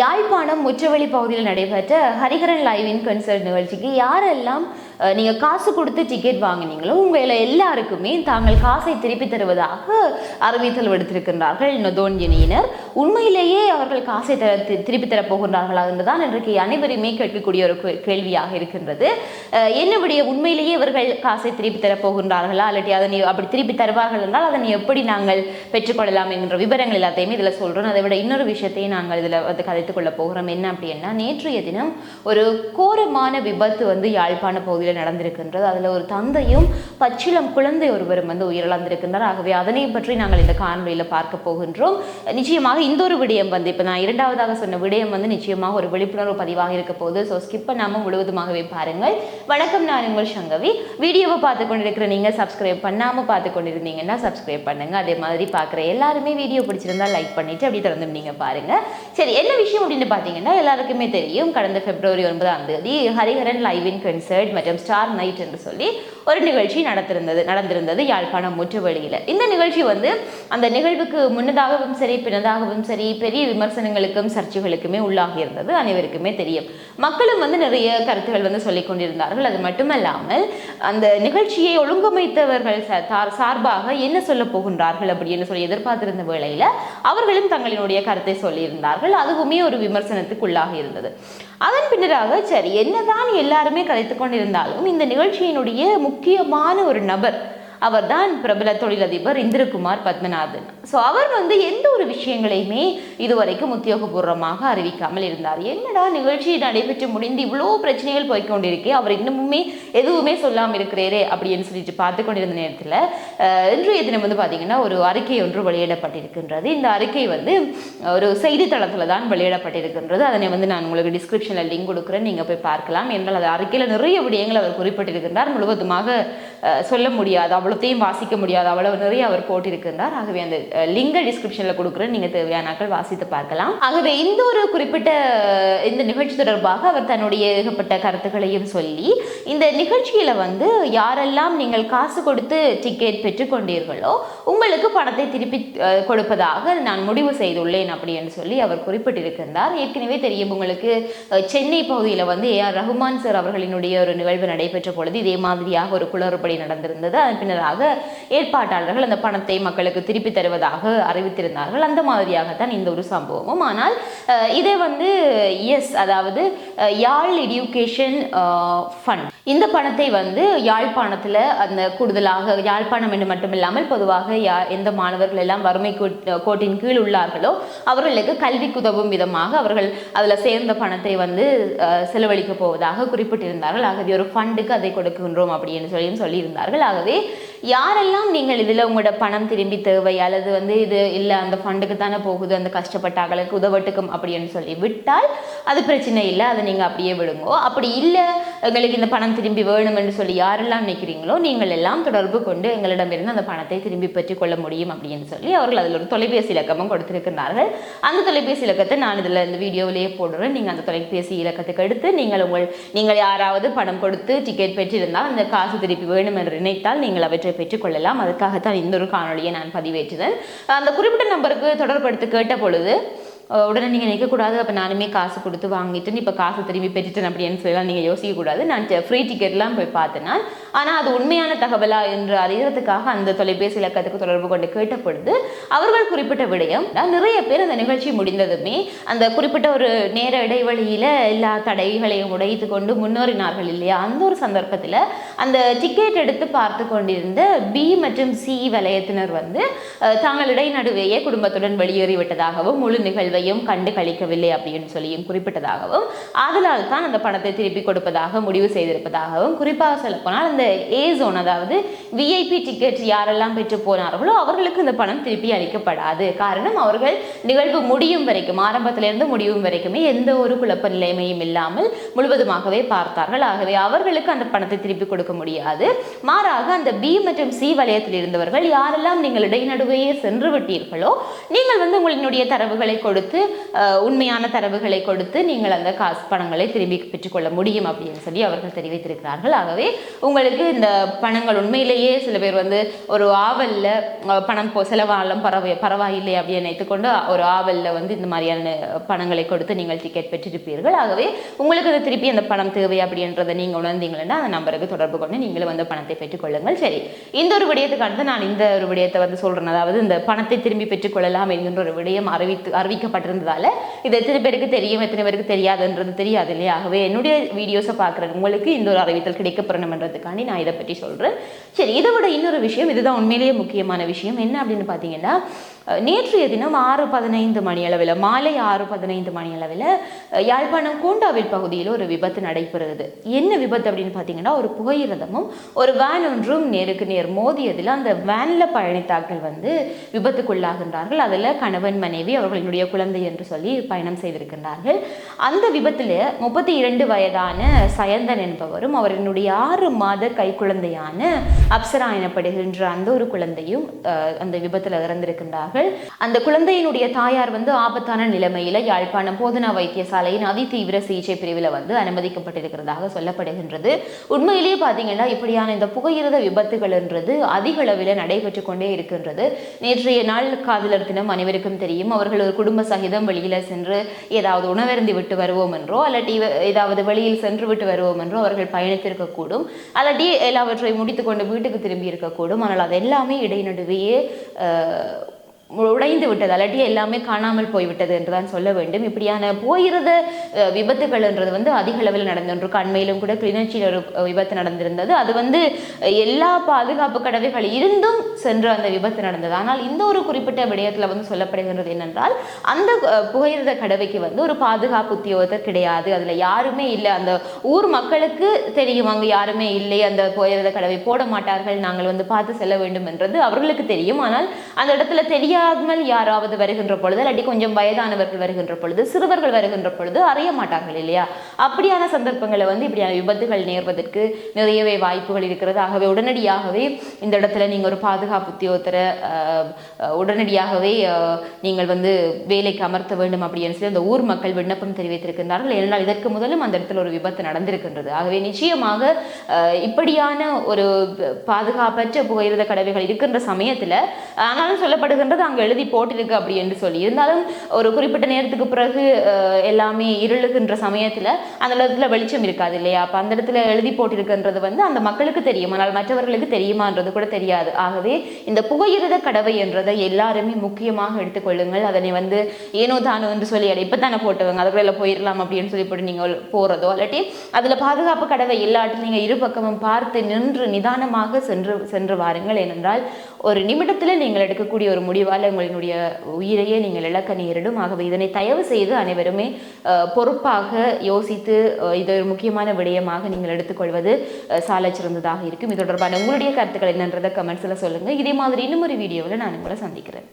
யாழ்ப்பாணம் முற்றவெளி பகுதியில் நடைபெற்ற ஹரிகரன் லைவின் கன்சர்ட் நிகழ்ச்சிக்கு யாரெல்லாம் நீங்கள் காசு கொடுத்து டிக்கெட் வாங்கினீங்களோ உங்களை எல்லாருக்குமே தாங்கள் காசை திருப்பி தருவதாக அறிவித்தல் விடுத்திருக்கின்றார்கள். நொதோன்ஜினியினர் உண்மையிலேயே அவர்கள் காசை தர திருப்பி தரப் போகின்றார்களா என்றுதான் இன்றைக்கு அனைவருமே கேட்கக்கூடிய ஒரு கேள்வியாக இருக்கின்றது. என்னுடைய உண்மையிலேயே இவர்கள் காசை திருப்பி தரப் போகின்றார்களா? இல்லாட்டி அதனை அப்படி திருப்பி தருவார்கள் என்றால் அதனை எப்படி நாங்கள் பெற்றுக்கொள்ளலாம் என்கின்ற விவரங்கள் எல்லாத்தையுமே இதில் சொல்கிறோம் அதை விட இன்னொரு விஷயத்தையும் நாங்கள் இதில் வந்து கதைத்துக் கொள்ள போகிறோம். என்ன அப்படின்னா நேற்றைய தினம் ஒரு கோரமான விபத்து வந்து யாழ்ப்பாண பகுதியில் நடந்திருக்கின்றது. அதில் ஒரு தந்தையும் பச்சிளம் குழந்தை ஒருவரும் வந்து உயிரிழந்திருக்கின்றார் ஆகவே அதனை பற்றி நாங்கள் இந்த காணொலியில் பார்க்க போகின்றோம். நிச்சயமாக இந்த ஒரு விடயம் வந்து இப்போ நான் இரண்டாவதாக சொன்ன விடயம் வந்து நிச்சயமாக ஒரு விழிப்புணர்வு பதிவாக இருக்க போகுது. ஸோ ஸ்கிப் பண்ணாமல் முழுவதுமாகவே பாருங்கள். வணக்கம் நான் உங்கள் சங்கவி. வீடியோவை பார்த்து கொண்டிருக்கிற நீங்கள் சப்ஸ்கிரைப் பண்ணாமல் பார்த்து கொண்டிருந்தீங்கன்னா சப்ஸ்கிரைப் பண்ணுங்க. அதே மாதிரி பார்க்குற எல்லாருமே வீடியோ பிடிச்சிருந்தா லைக் பண்ணிட்டு அப்படி தொடர்ந்து நீங்கள் பாருங்கள் சரி என்ன விஷயம் அப்படின்னு பார்த்தீங்கன்னா எல்லாருக்குமே தெரியும். கடந்த பிப்ரவரி ஒன்பதாம் தேதி ஹரிஹரன் லைவ் இன் கன்சர்ட் மற்றும் ஸ்டார் நைட் என்று சொல்லி ஒரு நிகழ்ச்சி நடத்திருந்தது நடந்திருந்தது யாழ்ப்பாணம் முற்றுவெளியில். இந்த நிகழ்ச்சி வந்து அந்த நிகழ்வுக்கு முன்னதாகவும் சரி பின்னதாகவும் சரி பெரிய விமர்சனங்களுக்கும் சர்ச்சைகளுக்குமே உள்ளாகி இருந்தது அனைவருக்குமே தெரியும். மக்களும் வந்து நிறைய கருத்துகள் வந்து சொல்லிக் கொண்டிருந்தார்கள். அது மட்டுமல்லாமல் அந்த நிகழ்ச்சியை ஒழுங்கமைத்தவர்கள் சார்பாக என்ன சொல்ல போகின்றார்கள் அப்படின்னு சொல்லி எதிர்பார்த்திருந்த வேளையில் அவர்களும் தங்களினுடைய கருத்தை சொல்லியிருந்தார்கள். அதுவுமே ஒரு விமர்சனத்துக்குள்ளாக இருந்தது. அதன் பின்னராக சரி என்னதான் எல்லாருமே கலைத்து கொண்டிருந்தாலும் இந்த நிகழ்ச்சியினுடைய முக்கியமான ஒரு நபர் அவர்தான் பிரபல தொழிலதிபர் இந்திரகுமார் பத்மநாதன். ஸோ அவர் வந்து எந்த ஒரு விஷயங்களையுமே இதுவரைக்கும் உத்தியோகபூர்வமாக அறிவிக்காமல் இருந்தார். என்னடா நிகழ்ச்சி நடைபெற்று முடிந்து இவ்வளோ பிரச்சனைகள் போய்கொண்டிருக்கே அவர் இன்னமுமே எதுவுமே சொல்லாமல் இருக்கிறாரே அப்படின்னு சொல்லிட்டு பார்த்து கொண்டிருந்த நேரத்தில் இன்றைய தினம் வந்து பார்த்தீங்கன்னா ஒரு அறிக்கை ஒன்று வெளியிடப்பட்டிருக்கின்றது. இந்த அறிக்கை வந்து ஒரு செய்தித்தளத்தில் தான் வெளியிடப்பட்டிருக்கின்றது. அதனை வந்து நான் உங்களுக்கு டிஸ்கிரிப்ஷனில் லிங்க் கொடுக்குறேன். நீங்கள் போய் பார்க்கலாம். என்றால் அது அறிக்கையில் நிறைய விடயங்கள் அவர் குறிப்பிட்டிருக்கின்றார். முழுவதுமாக சொல்ல முடியாது. அவ்வளோத்தையும் வாசிக்க முடியாது. அவ்வளவு நிறைய அவர் போட்டிருக்கின்றார். ஆகவே அந்த லிங்க டிஸ்கிரிப்ஷனில் கொடுக்குறேன் நீங்கள் தேவையானாக்கள் வாசித்து பார்க்கலாம். ஆகவே இந்த ஒரு குறிப்பிட்ட இந்த நிகழ்ச்சி தொடர்பாக அவர் தன்னுடைய ஏகப்பட்ட கருத்துக்களையும் சொல்லி இந்த நிகழ்ச்சியில் வந்து யாரெல்லாம் நீங்கள் காசு கொடுத்து டிக்கெட் பெற்றுக்கொண்டீர்களோ உங்களுக்கு பணத்தை திருப்பி கொடுப்பதாக நான் முடிவு செய்துள்ளேன் அப்படின்னு சொல்லி அவர் குறிப்பிட்டிருக்கின்றார். ஏற்கனவே தெரியும் உங்களுக்கு சென்னை பகுதியில் வந்து ஏ ஆர் ரஹ்மான் சார் அவர்களினுடைய ஒரு நிகழ்வு நடைபெற்ற பொழுது இதே மாதிரியாக ஒரு குளறுபடி நடந்திருந்தது. அதன் பின்னராக ஏற்பாட்டாளர்கள் அந்த பணத்தை மக்களுக்கு திருப்பி தருவதாக அறிவித்திருந்தார்கள். அந்த மாதிரியாகத்தான் இந்த ஒரு சம்பவமும். ஆனால் இதை வந்து எஸ் அதாவது யாழ் எடியூகேஷன் ஃபண்ட் இந்த பணத்தை வந்து யாழ்ப்பாணத்தில் அந்த கூடுதலாக யாழ்ப்பாணம் என்று மட்டுமில்லாமல் பொதுவாக யா எந்த மாணவர்கள் எல்லாம் வறுமை கோட்- கோட்டின் கீழ் உள்ளார்களோ அவர்களுக்கு கல்விக்கு உதவும் விதமாக அவர்கள் அதில் சேர்ந்த பணத்தை வந்து செலவழிக்கப் செலவழிக்க போவதாக குறிப்பிட்டிருந்தார்கள். ஆகவே ஒரு ஃபண்டுக்கு அதை கொடுக்கின்றோம் அப்படின்னு சொல்லியும் சொல்லியிருந்தார்கள். ஆகவே யாரெல்லாம் நீங்கள் இதில் உங்களோட பணம் திரும்பி தேவை அல்லது வந்து இது இல்லை அந்த ஃபண்டுக்கு தானே போகுது அந்த கஷ்டப்பட்டாங்களுக்கு உதவட்டுக்கும் அப்படின்னு சொல்லி விட்டால் அது பிரச்சனை இல்லை அதை நீங்கள் அப்படியே விடுங்கோ. அப்படி இல்லை எங்களுக்கு இந்த பணம் திரும்பி வேணும் என்று சொல்லி யாரெல்லாம் நினைக்கிறீங்களோ நீங்கள் எல்லாம் தொடர்பு கொண்டு எங்களிடமிருந்து அந்த பணத்தை திரும்பி பெற்றுக் கொள்ள முடியும் அப்படின்னு சொல்லி அவர்கள் அதில் ஒரு தொலைபேசி இலக்கமும் கொடுத்திருக்கிறார்கள் அந்த தொலைபேசி இலக்கத்தை நான் இதில் இந்த வீடியோவிலேயே போடுறேன். நீங்கள் அந்த தொலைபேசி இலக்கத்துக்கு எடுத்து நீங்கள் உங்கள் நீங்கள் யாராவது பணம் கொடுத்து டிக்கெட் பெற்றிருந்தால் அந்த காசு திருப்பி வேணும் என்று நினைத்தால் நீங்கள் அவற்றை பெற்றுக்கொள்ளலாம். அதுக்காகத்தான் இந்த ஒரு காணொலியை நான் பதிவேற்றுதேன் அந்த குறிப்பிட்ட நம்பருக்கு தொடர்படுத்து கேட்ட பொழுது உடனே நீங்கள் நிற்கக்கூடாது அப்போ நானுமே காசு கொடுத்து வாங்கிட்டு இப்போ காசு திரும்பி பெற்றுட்டேன் அப்படின்னு சொல்லலாம். நீங்கள் யோசிக்கக்கூடாது. நான் ஃப்ரீ டிக்கெட்லாம் போய் பார்த்தனால் ஆனால் அது உண்மையான தகவலா என்று அறிகிறதுக்காக அந்த தொலைபேசி இலக்கத்துக்கு தொடர்பு கொண்டு கேட்ட பொழுது அவர்கள் குறிப்பிட்ட விடயம் நான் நிறைய பேர் அந்த நிகழ்ச்சி முடிந்ததுமே அந்த குறிப்பிட்ட ஒரு நேர இடைவெளியில் எல்லா தடைகளையும் உடைத்து கொண்டு முன்னேறினார்கள் இல்லையா? அந்த ஒரு சந்தர்ப்பத்தில் அந்த டிக்கெட் எடுத்து பார்த்து கொண்டிருந்த பி மற்றும் சி வலயத்தினர் வந்து தாங்கள் இடைநடுவேயே குடும்பத்துடன் வெளியேறிவிட்டதாகவும் முழு நிகழ்வை நிகழ்வையும் கண்டு கழிக்கவில்லை அப்படின்னு சொல்லியும் குறிப்பிட்டதாகவும் அதனால் தான் அந்த பணத்தை திருப்பி கொடுப்பதாக முடிவு செய்திருப்பதாகவும் குறிப்பாக சொல்லப்போனால் அந்த ஏ ஜோன் அதாவது விஐபி டிக்கெட் யாரெல்லாம் பெற்று போனார்களோ அவர்களுக்கு இந்த பணம் திருப்பி அளிக்கப்படாது. காரணம் அவர்கள் நிகழ்வு முடியும் வரைக்கும் ஆரம்பத்திலிருந்து முடியும் வரைக்குமே எந்த ஒரு குழப்ப நிலைமையும் இல்லாமல் முழுவதுமாகவே பார்த்தார்கள். ஆகவே அவர்களுக்கு அந்த பணத்தை திருப்பி கொடுக்க முடியாது. மாறாக அந்த பி மற்றும் சி வலயத்தில் இருந்தவர்கள் யாரெல்லாம் நீங்கள் இடைநடுவையே சென்று விட்டீர்களோ நீங்கள் வந்து உங்களினுடைய தரவுகளை கொடுத்து கொடுத்து உண்மையான தரவுகளை கொடுத்து நீங்கள் அந்த காசு பணங்களை திரும்பி பெற்றுக்கொள்ள முடியும் அப்படின்னு சொல்லி அவர்கள் தெரிவித்திருக்கிறார்கள். ஆகவே உங்களுக்கு இந்த பணங்கள் உண்மையிலேயே சில பேர் வந்து ஒரு ஆவல்ல பணம் போ செலவாலும் பரவ பரவாயில்லை அப்படின்னு நினைத்துக்கொண்டு ஒரு ஆவல்ல வந்து இந்த மாதிரியான பணங்களை கொடுத்து நீங்கள் டிக்கெட் பெற்றிருப்பீர்கள். ஆகவே உங்களுக்கு அது திருப்பி அந்த பணம் தேவை அப்படின்றத நீங்கள் உணர்ந்தீங்கன்னா அந்த நம்பருக்கு தொடர்பு கொண்டு நீங்களும் வந்து பணத்தை பெற்றுக்கொள்ளுங்கள். சரி இந்த ஒரு விடயத்துக்கு அடுத்து நான் இந்த ஒரு விடயத்தை வந்து சொல்றேன். அதாவது இந்த பணத்தை திரும்பி பெற்றுக்கொள்ளலாம் என்கின்ற ஒரு விடயம் அறிவித்து அறிவிக்கப்பட்டிருந்ததால இது எத்தனை பேருக்கு தெரியும் எத்தனை பேருக்கு தெரியாதுன்றது தெரியாது இல்லையா ஆகவே என்னுடைய வீடியோஸை பார்க்குற உங்களுக்கு இந்த ஒரு அறிவித்தல் கிடைக்கப்படணுன்றதுக்காண்டி நான் இதை பற்றி சொல்றேன். சரி இதை விட இன்னொரு விஷயம் இதுதான் உண்மையிலேயே முக்கியமான விஷயம். என்ன அப்படின்னு பார்த்தீங்கன்னா நேற்றைய தினம் ஆறு பதினைந்து மணி அளவில் மாலை ஆறு பதினைந்து மணி அளவில் யாழ்ப்பாணம் கூண்டாவில் பகுதியில் ஒரு விபத்து நடைபெறுகிறது. என்ன விபத்து அப்படின்னு பார்த்தீங்கன்னா ஒரு புகையிரதமும் ஒரு வேன் ஒன்றும் நேருக்கு நேர் மோதியதில் அந்த வேனில் பயணித்தாக்கள் வந்து விபத்துக்குள்ளாகின்றார்கள். அதில் கணவன் மனைவி அவர்களினுடைய குழந்தை என்று சொல்லி பயணம் செய்திருக்கின்றார்கள். அந்த விபத்தில் முப்பத்தி இரண்டு வயதான சயந்தன் என்பவரும் அவரினுடைய ஆறு மாத கைக்குழந்தையான அப்சரா எனப்படுகின்ற அந்த ஒரு குழந்தையும் அந்த விபத்தில் இறந்திருக்கின்றார்கள். அந்த குழந்தையினுடைய தாயார் வந்து ஆபத்தான நிலைமையில யாழ்ப்பாணம் போதனா வைத்தியசாலையின் அதிதீவிர சிகிச்சை பிரிவில் வந்து அனுமதிக்கப்பட்டிருக்கிறதாக சொல்லப்படுகின்றது. உண்மையிலேயே பார்த்தீங்கன்னா இப்படியான இந்த புகையிரத விபத்துகள்ன்றது அதிக அளவில் நடைபெற்று கொண்டே இருக்கின்றது. நேற்றைய நாள் காதலர் தினம் அனைவருக்கும் தெரியும் அவர்கள் ஒரு குடும்ப சகிதம் வெளியில் சென்று ஏதாவது உணவருந்தி விட்டு வருவோம் என்றோ அல்லாட்டி ஏதாவது வெளியில் சென்று விட்டு வருவோம் என்றோ அவர்கள் பயணித்திருக்கக்கூடும் அல்லாட்டி எல்லாவற்றையும் முடித்துக்கொண்டு வீட்டுக்கு திரும்பி இருக்கக்கூடும் ஆனால் அது எல்லாமே இடைநடுவையே உடைந்து விட்டது. அல்லாட்டி எல்லாமே காணாமல் போய்விட்டது என்று தான் சொல்ல வேண்டும். இப்படியான போயிருந்த விபத்துகள்ன்றது வந்து அதிக அளவில் நடந்திருக்கு அண்மையிலும் கூட கிளிநொச்சியில் ஒரு விபத்து நடந்திருந்தது. அது வந்து எல்லா பாதுகாப்பு கடவைகள் இருந்தும் சென்று அந்த விபத்து நடந்தது. ஆனால் இந்த ஒரு குறிப்பிட்ட விடயத்தில் வந்து சொல்லப்படுகின்றது என்னென்றால் அந்த புகையிரத கடவைக்கு வந்து ஒரு பாதுகாப்பு உத்தியோகத்தர் கிடையாது. அதில் யாருமே இல்லை. அந்த ஊர் மக்களுக்கு தெரியும். அங்கே யாருமே இல்லை. அந்த புகையிரத கடவை போட மாட்டார்கள். நாங்கள் வந்து பார்த்து செல்ல வேண்டும் என்றது அவர்களுக்கு தெரியும். ஆனால் அந்த இடத்துல தெரியாது தெரியாமல் யாராவது வருகின்ற பொழுது இல்லாட்டி கொஞ்சம் வயதானவர்கள் வருகின்ற பொழுது சிறுவர்கள் வருகின்ற பொழுது அறிய மாட்டார்கள் இல்லையா? அப்படியான சந்தர்ப்பங்களை வந்து இப்படியான விபத்துகள் நேர்வதற்கு நிறையவே வாய்ப்புகள் இருக்கிறது. ஆகவே உடனடியாகவே இந்த இடத்துல நீங்கள் ஒரு பாதுகாப்பு உத்தியோகத்தரை உடனடியாகவே நீங்கள் வந்து வேலைக்கு அமர்த்த வேண்டும் அப்படின்னு சொல்லி அந்த ஊர் மக்கள் விண்ணப்பம் தெரிவித்திருக்கின்றார்கள். ஏனால் இதற்கு முதலும் அந்த இடத்துல ஒரு விபத்து நடந்திருக்கின்றது. ஆகவே நிச்சயமாக இப்படியான ஒரு பாதுகாப்பற்ற புகையிரத கடவைகள் இருக்கின்ற சமயத்தில் ஆனாலும் சொல்லப்படுகின்றது அங்கே எழுதி போட்டிருக்கு அப்படி என்று சொல்லி. இருந்தாலும் ஒரு குறிப்பிட்ட நேரத்துக்கு பிறகு எல்லாமே இருளுகின்ற சமயத்தில் அந்த இடத்துல வெளிச்சம் இருக்காது இல்லையா? அப்போ அந்த இடத்துல எழுதி போட்டிருக்குன்றது வந்து அந்த மக்களுக்கு தெரியும். ஆனால் மற்றவர்களுக்கு தெரியுமான்றது கூட தெரியாது. ஆகவே இந்த புகையிரத கடவை என்றதை எல்லாருமே முக்கியமாக எடுத்துக்கொள்ளுங்கள் அதனை வந்து ஏனோ தானோ என்று சொல்லி இப்போ தானே போட்டவங்க. அதுக்குள்ள போயிடலாம் அப்படின்னு சொல்லி போட்டு நீங்கள் போகிறதோ இல்லாட்டி அதில் பாதுகாப்பு கடவை இல்லாட்டி நீங்கள் இரு பக்கமும் பார்த்து நின்று நிதானமாக சென்று சென்று வாருங்கள். ஏனென்றால் ஒரு நிமிடத்தில் நீங்கள் எடுக்கக்கூடிய ஒரு முடிவால் உங்களினுடைய உயிரையே நீங்கள் இழக்க நேரிடும். ஆகவே இதனை தயவு செய்து அனைவருமே பொறுப்பாக யோசித்து இது ஒரு முக்கியமான விடயமாக நீங்கள் எடுத்துக்கொள்வது அஹ், சிறந்ததாக இருக்கும். இது தொடர்பான உங்களுடைய கருத்துக்கள் என்னன்றதை கமெண்ட்ஸில் சொல்லுங்கள் இதே மாதிரி இன்னும் ஒரு வீடியோவில் நான் உங்களை சந்திக்கிறேன்.